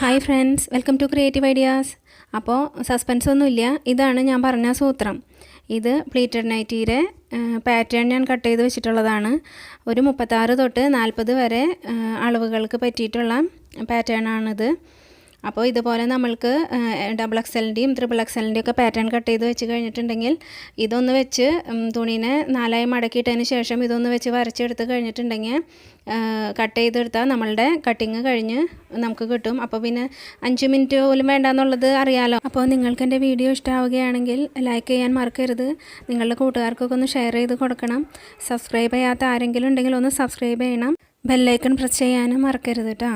Hi friends welcome to creative ideas അപ്പോൾ suspense ഒന്നുമില്ല ഇതാണ് ഞാൻ പറഞ്ഞ സൂത്രം. ഇത് പ്ലീറ്റഡ് നൈറ്റിയുടെ പാറ്റേൺ ഞാൻ കട്ട് ചെയ്ത് വെച്ചിട്ടുള്ളതാണ്. ഒരു മുപ്പത്താറ് തൊട്ട് നാൽപ്പത് വരെ അളവുകൾക്ക് പറ്റിയിട്ടുള്ള പാറ്റേൺ ആണിത്. അപ്പോൾ ഇതുപോലെ നമ്മൾക്ക് ഡബിൾ എക്സലിന്റെയും ത്രിബിൾ എക്സലിന്റെയും ഒക്കെ പാറ്റേൺ കട്ട് ചെയ്ത് വെച്ച് കഴിഞ്ഞിട്ടുണ്ടെങ്കിൽ ഇതൊന്ന് വെച്ച് തുണീനെ നാലായി മടക്കിയിട്ടതിന് ശേഷം ഇതൊന്ന് വെച്ച് വരച്ചെടുത്ത് കഴിഞ്ഞിട്ടുണ്ടെങ്കിൽ കട്ട് ചെയ്തെടുത്താൽ നമ്മളുടെ കട്ടിങ് കഴിഞ്ഞ് നമുക്ക് കിട്ടും. അപ്പോൾ പിന്നെ അഞ്ച് മിനിറ്റ് പോലും വേണ്ടെന്നുള്ളത് അറിയാമല്ലോ അപ്പോൾ നിങ്ങൾക്ക് എന്റെ വീഡിയോ ഇഷ്ടമാവുകയാണെങ്കിൽ ലൈക്ക് ചെയ്യാൻ മറക്കരുത്. നിങ്ങളുടെ കൂട്ടുകാർക്കൊക്കെ ഒന്ന് ഷെയർ ചെയ്ത് കൊടുക്കണം. സബ്സ്ക്രൈബ് ചെയ്യാത്ത ആരെങ്കിലും ഉണ്ടെങ്കിൽ ഒന്ന് സബ്സ്ക്രൈബ് ചെയ്യണം. ബെല്ലൈക്കൺ പ്രസ് ചെയ്യാനും മറക്കരുത് കേട്ടോ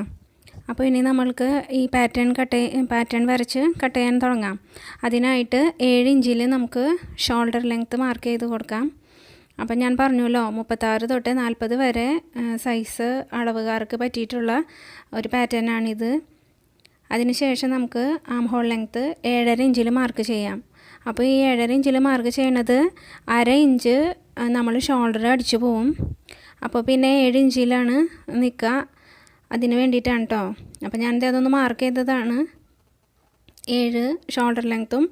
അപ്പോൾ ഇനി നമ്മൾക്ക് ഈ പാറ്റേൺ കട്ട് പാറ്റേൺ വരച്ച് കട്ട് ചെയ്യാൻ തുടങ്ങാം. അതിനായിട്ട് ഏഴ് ഇഞ്ചിൽ നമുക്ക് ഷോൾഡർ ലെങ്ത്ത് മാർക്ക് ചെയ്ത് കൊടുക്കാം. അപ്പം ഞാൻ പറഞ്ഞല്ലോ മുപ്പത്താറ് തൊട്ട് നാൽപ്പത് വരെ സൈസ് അളവുകാർക്ക് പറ്റിയിട്ടുള്ള ഒരു പാറ്റേൺ ആണിത്. അതിനുശേഷം നമുക്ക് ആം ഹോൾ ലെങ്ത്ത് ഏഴര ഇഞ്ചിൽ മാർക്ക് ചെയ്യാം. അപ്പോൾ ഈ ഏഴര ഇഞ്ചിൽ മാർക്ക് ചെയ്യണത് അര ഇഞ്ച് നമ്മൾ ഷോൾഡർ അടിച്ചു പോവും. അപ്പോൾ പിന്നെ ഏഴ് ഇഞ്ചിലാണ് നിൽക്കുക. അതിന് വേണ്ടിയിട്ടാണ് കേട്ടോ അപ്പോൾ ഞാനിത് അതൊന്ന് മാർക്ക് ചെയ്തതാണ്. ഏഴ് ഷോൾഡർ ലെങ്ത്തും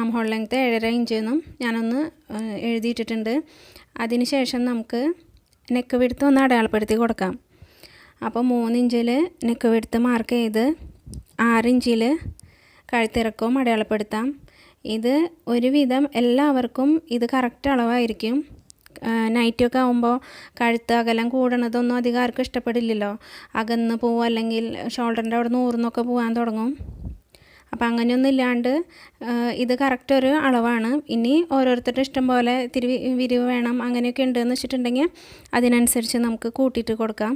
ആം ഹോൾ ലെങ്ത്ത് ഏഴര ഇഞ്ച് എന്നും ഞാനൊന്ന് എഴുതിയിട്ടിട്ടുണ്ട്. അതിന് ശേഷം നമുക്ക് നെക്ക് വിടുത്ത് ഒന്ന് അടയാളപ്പെടുത്തി കൊടുക്കാം. അപ്പോൾ മൂന്നിഞ്ചിൽ നെക്ക് വിടുത്ത് മാർക്ക് ചെയ്ത് ആറിഞ്ചിൽ കഴുത്തിറക്കവും അടയാളപ്പെടുത്താം. ഇത് ഒരുവിധം എല്ലാവർക്കും ഇത് കറക്റ്റ് അളവായിരിക്കും. നൈറ്റൊക്കെ ആകുമ്പോൾ കഴുത്ത് അകലം കൂടണതൊന്നും അധികം ആർക്കും ഇഷ്ടപ്പെടില്ലല്ലോ. അകന്ന് പോവും അല്ലെങ്കിൽ ഷോൾഡറിന്റെ അവിടെ നിന്ന് ഊർന്നൊക്കെ പോകാൻ തുടങ്ങും. അപ്പം അങ്ങനെയൊന്നും ഇല്ലാണ്ട് ഇത് കറക്റ്റ് ഒരു അളവാണ്. ഇനി ഓരോരുത്തരുടെ ഇഷ്ടം പോലെ ഇത്തിരി വിരിവ് വേണം അങ്ങനെയൊക്കെ ഉണ്ടെന്ന് വെച്ചിട്ടുണ്ടെങ്കിൽ അതിനനുസരിച്ച് നമുക്ക് കൂട്ടിയിട്ട് കൊടുക്കാം.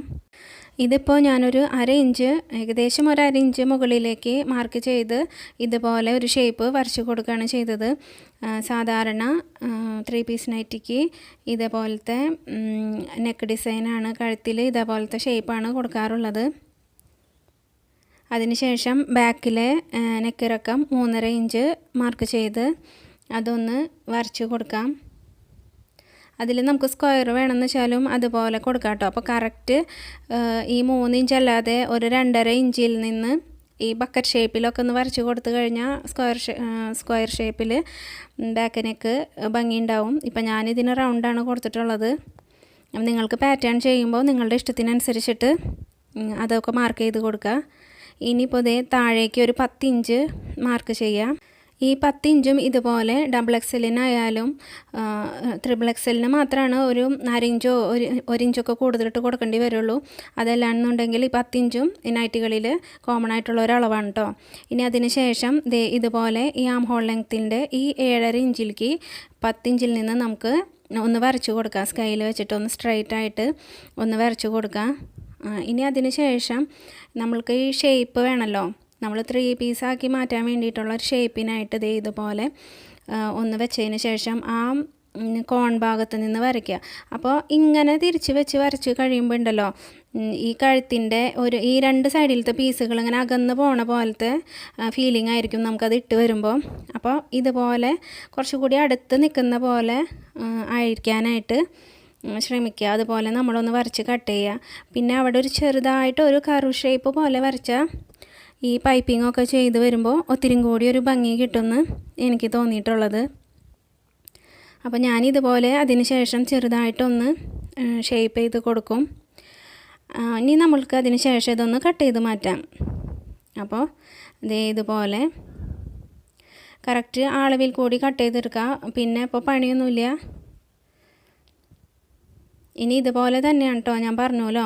ഇതിപ്പോൾ ഞാനൊരു അര ഇഞ്ച് ഏകദേശം ഒരു അര ഇഞ്ച് മുകളിലേക്ക് മാർക്ക് ചെയ്ത് ഇതുപോലെ ഒരു ഷേപ്പ് വരച്ച് കൊടുക്കുകയാണ് ചെയ്തത്. സാധാരണ ത്രീ പീസ് നൈറ്റിക്ക് ഇതേപോലത്തെ നെക്ക് ഡിസൈനാണ് കഴുത്തിൽ ഇതേപോലത്തെ ഷേപ്പാണ് കൊടുക്കാറുള്ളത്. അതിനുശേഷം ബാക്കിലെ നെക്കിറക്കം മൂന്നര ഇഞ്ച് മാർക്ക് ചെയ്ത് അതൊന്ന് വരച്ച് കൊടുക്കാം. അതിൽ നമുക്ക് സ്ക്വയർ വേണമെന്ന് വെച്ചാലും അതുപോലെ കൊടുക്കാം കേട്ടോ. അപ്പോൾ കറക്റ്റ് ഈ മൂന്ന് ഇഞ്ച് അല്ലാതെ ഒരു രണ്ടര ഇഞ്ചിൽ നിന്ന് ഈ ബക്കറ്റ് ഷേപ്പിലൊക്കെ ഒന്ന് വരച്ച് കൊടുത്തു കഴിഞ്ഞാൽ സ്ക്വയർ സ്ക്വയർ ഷേപ്പിൽ ബാക്കിനേക്ക് ഭംഗിയുണ്ടാവും ഇപ്പം ഞാനിതിന് റൗണ്ടാണ് കൊടുത്തിട്ടുള്ളത്. നിങ്ങൾക്ക് പാറ്റേൺ ചെയ്യുമ്പോൾ നിങ്ങളുടെ ഇഷ്ടത്തിനനുസരിച്ചിട്ട് അതൊക്കെ മാർക്ക് ചെയ്ത് കൊടുക്കുക. ഇനിയിപ്പോൾ ഇതേ താഴേക്ക് ഒരു പത്തിഞ്ച് മാർക്ക് ചെയ്യാം. ഈ പത്ത് ഇഞ്ചും ഇതുപോലെ ഡബിൾ എക്സലിനായാലും ത്രിബിൾ എക്സലിന് മാത്രമാണ് ഒരു അരയിഞ്ചോ ഒരു ഒരിഞ്ചൊക്കെ കൂടുതലിട്ട് കൊടുക്കേണ്ടി വരുള്ളൂ. അതല്ലാന്നുണ്ടെങ്കിൽ ഈ പത്തിഞ്ചും നൈറ്റുകളിൽ കോമൺ ആയിട്ടുള്ള ഒരളവാണ് കേട്ടോ ഇനി അതിന് ശേഷം ദേ ഇതുപോലെ ഈ ആം ഹോൾ ലെങ്ത്തിന്റെ ഈ ഏഴര ഇഞ്ചിലേക്ക് പത്തിഞ്ചിൽ നിന്ന് നമുക്ക് ഒന്ന് വരച്ചു കൊടുക്കാം. സ്കൈയിൽ വെച്ചിട്ട് ഒന്ന് സ്ട്രൈറ്റ് ആയിട്ട് ഒന്ന് വരച്ചു കൊടുക്കാം. ഇനി അതിന് ശേഷം നമ്മൾക്ക് ഈ ഷേപ്പ് വേണമല്ലോ നമ്മൾ ത്രീ പീസാക്കി മാറ്റാൻ വേണ്ടിയിട്ടുള്ള ഒരു ഷേപ്പിനായിട്ട് ഇത് ഇതുപോലെ ഒന്ന് വെച്ചതിന് ശേഷം ആ കോൺ ഭാഗത്ത് നിന്ന് വരയ്ക്കുക. അപ്പോൾ ഇങ്ങനെ തിരിച്ച് വെച്ച് വരച്ച് കഴിയുമ്പോൾ ഉണ്ടല്ലോ ഈ കഴുത്തിന്റെ ഒരു ഈ രണ്ട് സൈഡിലത്തെ പീസുകൾ ഇങ്ങനെ അകന്ന് പോണ പോലത്തെ ഫീലിംഗ് ആയിരിക്കും നമുക്കത് ഇട്ട് വരുമ്പോൾ അപ്പോൾ ഇതുപോലെ കുറച്ചുകൂടി അടുത്ത് നിൽക്കുന്ന പോലെ ആയിരിക്കാനായിട്ട് ശ്രമിക്കുക. അതുപോലെ നമ്മളൊന്ന് വരച്ച് കട്ട് ചെയ്യുക. പിന്നെ അവിടെ ഒരു ചെറുതായിട്ട് ഒരു കറു ഷേപ്പ് പോലെ വരച്ചാൽ ഈ പൈപ്പിങ്ങൊക്കെ ചെയ്ത് വരുമ്പോൾ ഒത്തിരി കൂടി ഒരു ഭംഗി കിട്ടുമെന്ന് എനിക്ക് തോന്നിയിട്ടുള്ളത്. അപ്പോൾ ഞാനിതുപോലെ അതിന് ശേഷം ചെറുതായിട്ടൊന്ന് ഷേപ്പ് ചെയ്ത് കൊടുക്കും. ഇനി നമ്മൾക്ക് അതിന് ശേഷം ഇതൊന്ന് കട്ട് ചെയ്ത് മാറ്റാം. അപ്പോൾ ദേ ഇതുപോലെ കറക്റ്റ് അളവിൽ കൂടി കട്ട് ചെയ്തെടുക്കുക പിന്നെ ഇപ്പോൾ പണിയൊന്നുമില്ല. ഇനി ഇതുപോലെ തന്നെയാണ് കേട്ടോ ഞാൻ പറഞ്ഞല്ലോ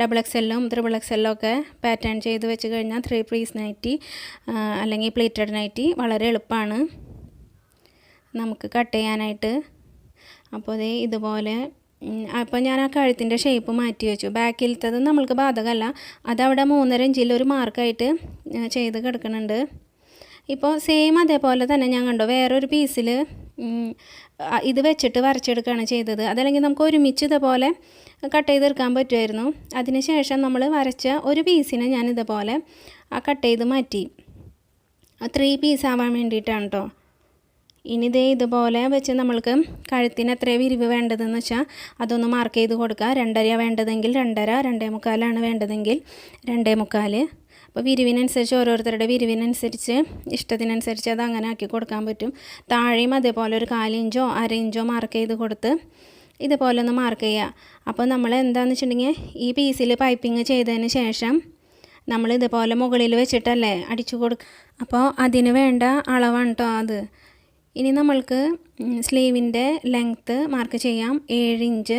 ഡബിൾ എക്സെല്ലും ത്രിബിൾ എക്സെല്ലും ഒക്കെ പാറ്റേൺ ചെയ്ത് വെച്ച് കഴിഞ്ഞാൽ ത്രീ പീസ് നൈറ്റി അല്ലെങ്കിൽ പ്ലേറ്റഡ് നൈറ്റി വളരെ എളുപ്പമാണ്. നമുക്ക് കട്ട് ചെയ്യാനായിട്ട്. അപ്പോൾ ദേ ഇതുപോലെ അപ്പോൾ ഞാൻ ആ കഴുത്തിന്റെ ഷേപ്പ് മാറ്റി വെച്ചു. ബാക്കിലത്തത് നമ്മൾക്ക് ബാധകമല്ല. അതവിടെ മൂന്നര ഇഞ്ചിൽ ഒരു മാർക്കായിട്ട് ചെയ്ത് കിടക്കുന്നുണ്ട്. ഇപ്പോൾ സെയിം അതേപോലെ തന്നെ ഞാൻ കണ്ടു. വേറൊരു പീസിൽ ഇത് വെച്ചിട്ട് വരച്ചെടുക്കുകയാണ് ചെയ്തത്. അതല്ലെങ്കിൽ നമുക്ക് ഒരുമിച്ച് ഇതുപോലെ കട്ട് ചെയ്തെടുക്കാൻ പറ്റുമായിരുന്നു. അതിനുശേഷം നമ്മൾ വരച്ച ഒരു പീസിനെ ഞാൻ ഇതുപോലെ ആ കട്ട് ചെയ്ത് മാറ്റി. ത്രീ പീസ് ആവാൻ വേണ്ടിയിട്ടാണ് കേട്ടോ ഇനി ഇതേ ഇതുപോലെ വെച്ച് നമ്മൾക്ക് കഴുത്തിന് എത്ര വിരിവ് വേണ്ടതെന്ന് വെച്ചാൽ അതൊന്ന് മാർക്ക് ചെയ്ത് കൊടുക്കുക. രണ്ടര വേണ്ടതെങ്കിൽ രണ്ടര രണ്ടേ മുക്കാലാണ് വേണ്ടതെങ്കിൽ രണ്ടേ മുക്കാൽ അപ്പോൾ വിരിവിനനുസരിച്ച് ഓരോരുത്തരുടെ വിരിവിനനുസരിച്ച് ഇഷ്ടത്തിനനുസരിച്ച് അത് അങ്ങനെ ആക്കി കൊടുക്കാൻ പറ്റും. താഴെയും അതേപോലെ ഒരു കാലിഞ്ചോ അര ഇഞ്ചോ മാർക്ക് ചെയ്ത് കൊടുത്ത് ഇതുപോലെ ഒന്ന് മാർക്ക് ചെയ്യുക. അപ്പോൾ നമ്മൾ എന്താണെന്ന് വെച്ചിട്ടുണ്ടെങ്കിൽ ഈ പീസിൽ പൈപ്പിങ് ചെയ്തതിന് ശേഷം നമ്മൾ ഇതുപോലെ മുകളിൽ വെച്ചിട്ടല്ലേ അടിച്ചു കൊടുക്കുക അപ്പോൾ അതിന് വേണ്ട അളവാണ് കേട്ടോ അത്. ഇനി നമ്മൾക്ക് സ്ലീവിന്റെ ലെങ്ത്ത് മാർക്ക് ചെയ്യാം. ഏഴ് ഇഞ്ച്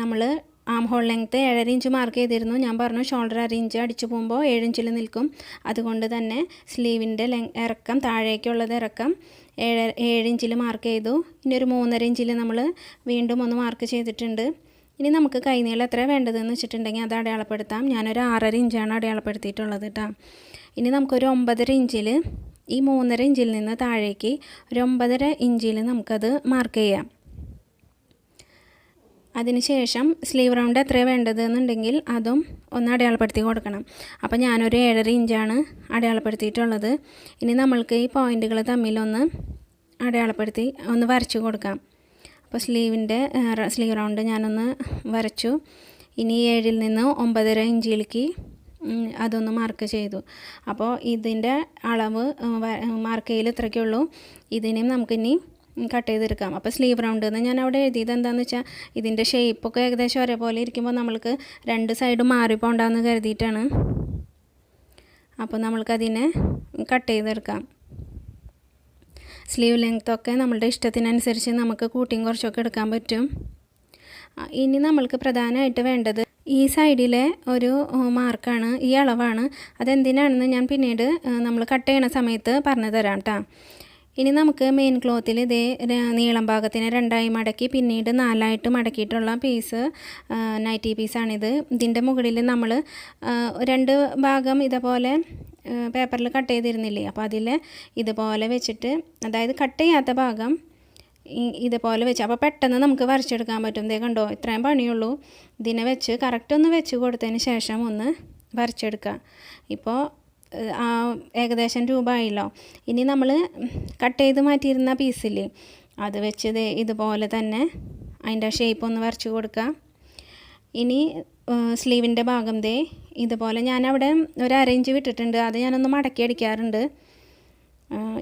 നമ്മൾ ആം ഹോൾ ലെങ്ത്ത് ഏഴര ഇഞ്ച് മാർക്ക് ചെയ്തിരുന്നു. ഞാൻ പറഞ്ഞു ഷോൾഡർ അര ഇഞ്ച് അടിച്ചു പോകുമ്പോൾ ഏഴ് ഇഞ്ചിൽ നിൽക്കും. അതുകൊണ്ട് തന്നെ സ്ലീവിന്റെ ലെങ് ഇറക്കം താഴേക്കുള്ളത് ഇറക്കം ഏഴ് ഏഴ് ഇഞ്ചിൽ മാർക്ക് ചെയ്തു. ഇനി ഒരു മൂന്നര ഇഞ്ചിൽ നമ്മൾ വീണ്ടും ഒന്ന് മാർക്ക് ചെയ്തിട്ടുണ്ട്. ഇനി നമുക്ക് കൈനീളം എത്ര വേണ്ടതെന്ന് വെച്ചിട്ടുണ്ടെങ്കിൽ അത് അടയാളപ്പെടുത്താം. ഞാനൊരു ആറര ഇഞ്ചാണ് അടയാളപ്പെടുത്തിയിട്ടുള്ളത് കേട്ടോ ഇനി നമുക്കൊരു ഒമ്പതര ഇഞ്ചിൽ ഈ മൂന്നര ഇഞ്ചിൽ നിന്ന് താഴേക്ക് ഒരു ഒമ്പതര ഇഞ്ചിൽ നമുക്കത് മാർക്ക് ചെയ്യാം. അതിനുശേഷം സ്ലീവ് റൗണ്ട് എത്ര വേണ്ടതെന്നുണ്ടെങ്കിൽ അതും ഒന്ന് അടയാളപ്പെടുത്തി കൊടുക്കണം. അപ്പോൾ ഞാനൊരു ഏഴര ഇഞ്ചാണ് അടയാളപ്പെടുത്തിയിട്ടുള്ളത്. ഇനി നമ്മൾക്ക് ഈ പോയിന്റുകൾ തമ്മിലൊന്ന് അടയാളപ്പെടുത്തി ഒന്ന് വരച്ചു കൊടുക്കാം. അപ്പോൾ സ്ലീവിന്റെ സ്ലീവ് റൗണ്ട് ഞാനൊന്ന് വരച്ചു. ഇനി ഏഴിൽ നിന്ന് ഒമ്പതര ഇഞ്ചിലേക്ക് അതൊന്ന് മാർക്ക് ചെയ്തു. അപ്പോൾ ഇതിന്റെ അളവ് മാർക്ക് ചെയ്യൽ ഇത്രയ്ക്കുള്ളൂ ഇതിനെയും നമുക്കിനി കട്ട് ചെയ്തെടുക്കാം. അപ്പോൾ സ്ലീവ് റൗണ്ട് എന്ന് ഞാൻ അവിടെ എഴുതിയത് എന്താണെന്ന് വെച്ചാൽ ഇതിന്റെ ഷേപ്പൊക്കെ ഏകദേശം ഒരേപോലെ ഇരിക്കുമ്പോൾ നമ്മൾക്ക് രണ്ട് സൈഡും മാറിപ്പോണ്ടെന്ന് കരുതിയിട്ടാണ്. അപ്പോൾ നമ്മൾക്കതിനെ കട്ട് ചെയ്തെടുക്കാം. സ്ലീവ് ലെങ്ത്തൊക്കെ നമ്മളുടെ ഇഷ്ടത്തിനനുസരിച്ച് നമുക്ക് കൂട്ടിയും കുറച്ചൊക്കെ എടുക്കാൻ പറ്റും. ഇനി നമ്മൾക്ക് പ്രധാനമായിട്ട് വേണ്ടത് ഈ സൈഡിലെ ഒരു മാർക്കാണ് ഈ അളവാണ്. അതെന്തിനാണെന്ന് ഞാൻ പിന്നീട് നമ്മൾ കട്ട് ചെയ്യണ സമയത്ത് പറഞ്ഞു തരാം കേട്ടോ ഇനി നമുക്ക് മെയിൻ ക്ലോത്തിൽ ഇതേ നീളം ഭാഗത്തിന് രണ്ടായി മടക്കി പിന്നീട് നാലായിട്ട് മടക്കിയിട്ടുള്ള പീസ് നൈറ്റി പീസാണിത് ഇതിന്റെ മുകളിൽ നമ്മൾ രണ്ട് ഭാഗം ഇതേപോലെ പേപ്പറിൽ കട്ട് ചെയ്തിരുന്നില്ലേ? അപ്പോൾ അതിൽ ഇതുപോലെ വെച്ചിട്ട് അതായത് കട്ട് ചെയ്യാത്ത ഭാഗം ഇതുപോലെ വെച്ച്. അപ്പോൾ പെട്ടെന്ന് നമുക്ക് വരച്ചെടുക്കാൻ പറ്റും. ഇതേ കണ്ടോ? ഇത്രയും പണിയുള്ളൂ. ഇതിനെ വെച്ച് കറക്റ്റ് ഒന്ന് വെച്ച് കൊടുത്തതിന് ശേഷം ഒന്ന് വരച്ചെടുക്കുക ഇപ്പോൾ ഏകദേശം രൂപ ആയില്ലോ ഇനി നമ്മൾ കട്ട് ചെയ്ത് മാറ്റിയിരുന്ന പീസില്ലേ അത് വെച്ച് ഇതുപോലെ തന്നെ അതിന്റെ ഷേപ്പ് ഒന്ന് വരച്ച് കൊടുക്കുക ഇനി സ്ലീവിന്റെ ഭാഗം ദേ ഇതുപോലെ ഞാനവിടെ ഒരു അരയിഞ്ച് വിട്ടിട്ടുണ്ട്. അത് ഞാനൊന്ന് മടക്കി അടിക്കാറുണ്ട്.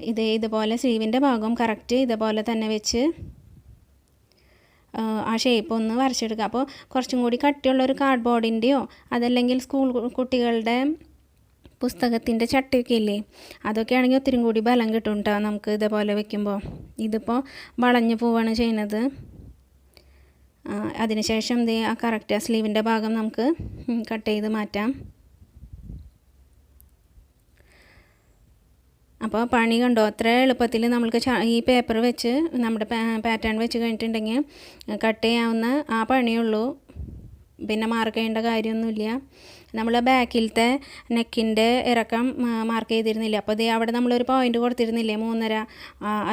ഇത് ഇതുപോലെ സ്ലീവിന്റെ ഭാഗം കറക്റ്റ് ഇതുപോലെ തന്നെ വെച്ച് ആ ഷേപ്പ് ഒന്ന് വരച്ചെടുക്കുക അപ്പോൾ കുറച്ചും കൂടി കട്ടിയുള്ള ഒരു കാർഡ് ബോർഡിന്റെയോ അതല്ലെങ്കിൽ സ്കൂൾ കുട്ടികളുടെ പുസ്തകത്തിന്റെ ചട്ടിയൊക്കെ ഇല്ലേ അതൊക്കെ ആണെങ്കിൽ ഒത്തിരി കൂടി ബലം കിട്ടും കേട്ടോ നമുക്ക് ഇതേപോലെ വെക്കുമ്പോൾ. ഇതിപ്പോൾ വളഞ്ഞു പോവാണ് ചെയ്യുന്നത്. അതിനുശേഷം ഇത് ആ കറക്റ്റ് ആ സ്ലീവിന്റെ ഭാഗം നമുക്ക് കട്ട് ചെയ്ത് മാറ്റാം. അപ്പോൾ പണി കണ്ടോ? അത്ര എളുപ്പത്തിൽ നമ്മൾക്ക് ഈ പേപ്പർ വെച്ച് നമ്മുടെ പാറ്റേൺ വെച്ച് കഴിഞ്ഞിട്ടുണ്ടെങ്കിൽ കട്ട് ചെയ്യാവുന്ന ആ പണിയുള്ളൂ പിന്നെ മാർക്ക് ചെയ്യേണ്ട കാര്യമൊന്നുമില്ല. നമ്മൾ ബാക്കിലത്തെ നെക്കിന്റെ ഇറക്കം മാർക്ക് ചെയ്തിരുന്നില്ല. അപ്പോൾ ഇത് അവിടെ നമ്മളൊരു പോയിന്റ് കൊടുത്തിരുന്നില്ലേ മൂന്നര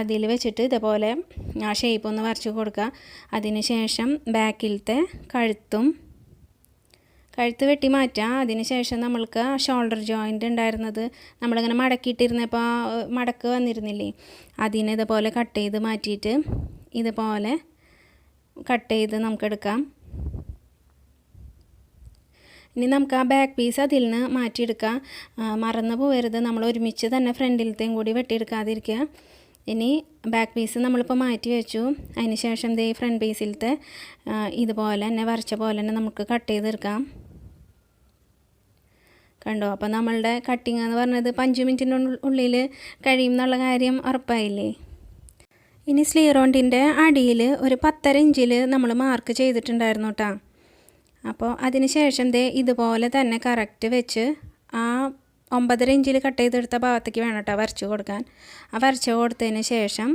അതിൽ വെച്ചിട്ട് ഇതേപോലെ ആ ഷേപ്പ് ഒന്ന് വരച്ച് കൊടുക്കുക അതിനുശേഷം ബാക്കിലത്തെ കഴുത്തും കഴുത്ത് വെട്ടി മാറ്റാം. അതിനുശേഷം നമ്മൾക്ക് ഷോൾഡർ ജോയിന്റ് ഉണ്ടായിരുന്നത് നമ്മളിങ്ങനെ മടക്കിയിട്ടിരുന്നപ്പോൾ മടക്ക് വന്നിരുന്നില്ലേ അതിനെ ഇതുപോലെ കട്ട് ചെയ്ത് മാറ്റിയിട്ട് ഇതുപോലെ കട്ട് ചെയ്ത് നമുക്കെടുക്കാം ഇനി നമുക്ക് ആ ബാക്ക് പീസ് അതിൽ നിന്ന് മാറ്റിയെടുക്കാം മറന്നു പോകരുത് നമ്മൾ ഒരുമിച്ച് തന്നെ ഫ്രണ്ടിലത്തെയും കൂടി വെട്ടിയെടുക്കാതിരിക്കുക ഇനി ബാക്ക് പീസ് നമ്മളിപ്പോൾ മാറ്റി വെച്ചു. അതിന് ശേഷം ദേ ഫ്രണ്ട് പീസിലത്തെ ഇതുപോലെ തന്നെ വരച്ച പോലെ തന്നെ നമുക്ക് കട്ട് ചെയ്തെടുക്കാം കണ്ടോ? അപ്പോൾ നമ്മളുടെ കട്ടിങ് എന്ന് പറഞ്ഞത് അഞ്ച് മിനിറ്റിന്റെ ഉള്ളിൽ കഴിയും എന്നുള്ള കാര്യം ഉറപ്പായില്ലേ? ഇനി സ്ലീറോണ്ടിന്റെ അടിയിൽ ഒരു പത്തര ഇഞ്ചിൽ നമ്മൾ മാർക്ക് ചെയ്തിട്ടുണ്ടായിരുന്നു കേട്ടോ അപ്പോൾ അതിന് ശേഷം ദേ ഇതുപോലെ തന്നെ കറക്റ്റ് വെച്ച് ആ ഒമ്പതര ഇഞ്ചിൽ കട്ട് ചെയ്തെടുത്ത ഭാഗത്തേക്ക് വേണം കേട്ടോ വരച്ച് കൊടുക്കാൻ. ആ വരച്ച് കൊടുത്തതിന് ശേഷം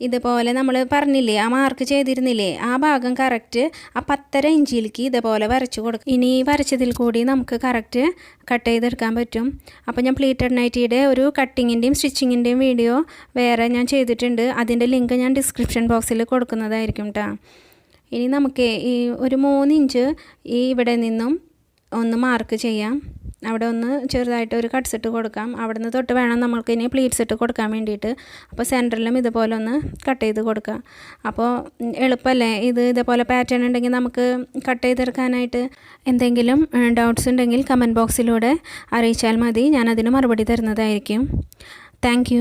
ഇതുപോലെ നമ്മൾ പറഞ്ഞില്ലേ ആ മാർക്ക് ചെയ്തിരുന്നില്ലേ ആ ഭാഗം കറക്റ്റ് ആ പത്തര ഇഞ്ചിലേക്ക് ഇതുപോലെ വരച്ച് കൊടുക്കും ഇനി വരച്ചതിൽ കൂടി നമുക്ക് കറക്റ്റ് കട്ട് ചെയ്തെടുക്കാൻ പറ്റും. അപ്പോൾ ഞാൻ പ്ലീറ്റഡ് നൈറ്റിയുടെ ഒരു കട്ടിങ്ങിന്റെയും സ്റ്റിച്ചിങ്ങിന്റെയും വീഡിയോ വേറെ ഞാൻ ചെയ്തിട്ടുണ്ട്. അതിന്റെ ലിങ്ക് ഞാൻ ഡിസ്ക്രിപ്ഷൻ ബോക്സിൽ കൊടുക്കുന്നതായിരിക്കും കേട്ടോ ഇനി നമുക്ക് ഈ ഒരു മൂന്നിഞ്ച് ഈ ഇവിടെ നിന്നും ഒന്ന് മാർക്ക് ചെയ്യാം. അവിടെ ഒന്ന് ചെറുതായിട്ട് ഒരു കട്ട്സ് ഇട്ട് കൊടുക്കാം. അവിടെ നിന്ന് തൊട്ട് വേണം നമ്മൾക്ക് ഇനി പ്ലീറ്റ്സ് ഇട്ട് കൊടുക്കാൻ വേണ്ടിയിട്ട്. അപ്പോൾ സെന്ററിലും ഇതുപോലെ ഒന്ന് കട്ട് ചെയ്ത് കൊടുക്കാം. അപ്പോൾ എളുപ്പമല്ലേ? ഇത് ഇതേപോലെ പാറ്റേൺ ഉണ്ടെങ്കിൽ നമുക്ക് കട്ട് ചെയ്തെടുക്കാനായിട്ട് എന്തെങ്കിലും ഡൗട്ട്സ് ഉണ്ടെങ്കിൽ കമന്റ് ബോക്സിലൂടെ അറിയിച്ചാൽ മതി. ഞാനതിന് മറുപടി തരുന്നതായിരിക്കും. താങ്ക്